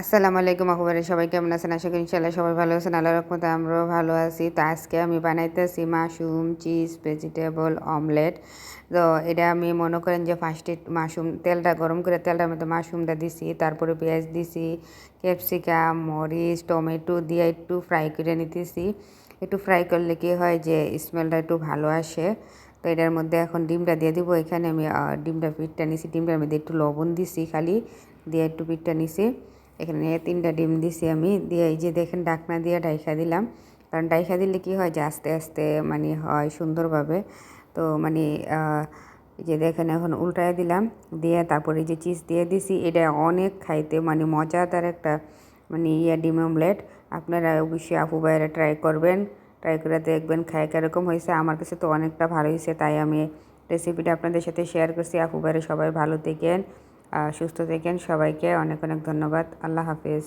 আসসালামু আলাইকুম আকুবারে সবাই কেমন আছেন? আশা করি ইনশাল্লাহ সবাই ভালো আছেন। আল্লাহ রহমতে আমরাও ভালো আছি। তো আজকে আমি বানাইতেছি মাশরুম চিজ, ভেজিটেবল, অমলেট। তো এটা আমি মনে করেন যে ফার্স্টে মাশরুম তেলটা গরম করে তেলটার মধ্যে মাশরুমটা দিছি, তারপরে পেঁয়াজ দিছি, ক্যাপসিকাম, মরিচ, টমেটো দিয়ে একটু ফ্রাই করে নিতেছি। একটু ফ্রাই করলে কি হয় যে স্মেলটা একটু ভালো আসে। তো এটার মধ্যে এখন ডিমটা দিয়ে দিব। এখানে আমি ডিমটা, পিঠটা নিছি। ডিমটার মধ্যে একটু লবণ দিছি খালি, দিয়ে একটু পিঠটা নিছি। এখানে তিনটা ডিম দিছি আমি। দিয়ে এই যে দেখেন ডাকনা দিয়ে ডাইখা দিলাম। কারণ ডাইখা দিলে কি হয় যে আস্তে আস্তে মানে হয় সুন্দরভাবে। তো মানে যে দেখেন এখন উল্টায় দিলাম। দিয়ে তারপরে যে চিজ দিয়ে দিছি। এটা অনেক খাইতে মানে মজাদার একটা মানে ইয়া ডিম অমলেট। আপনারা অবশ্যই আপু বাইরে ট্রাই করবেন। ট্রাই করে দেখবেন খায় কীরকম হয়েছে। আমার কাছে তো অনেকটা ভালো হয়েছে। তাই আমি রেসিপিটা আপনাদের সাথে শেয়ার করছি। আপু বাইরে সবাই ভালো থাকেন সুস্থ থাকেন। সবাইকে অনেক অনেক ধন্যবাদ। আল্লাহ হাফিজ।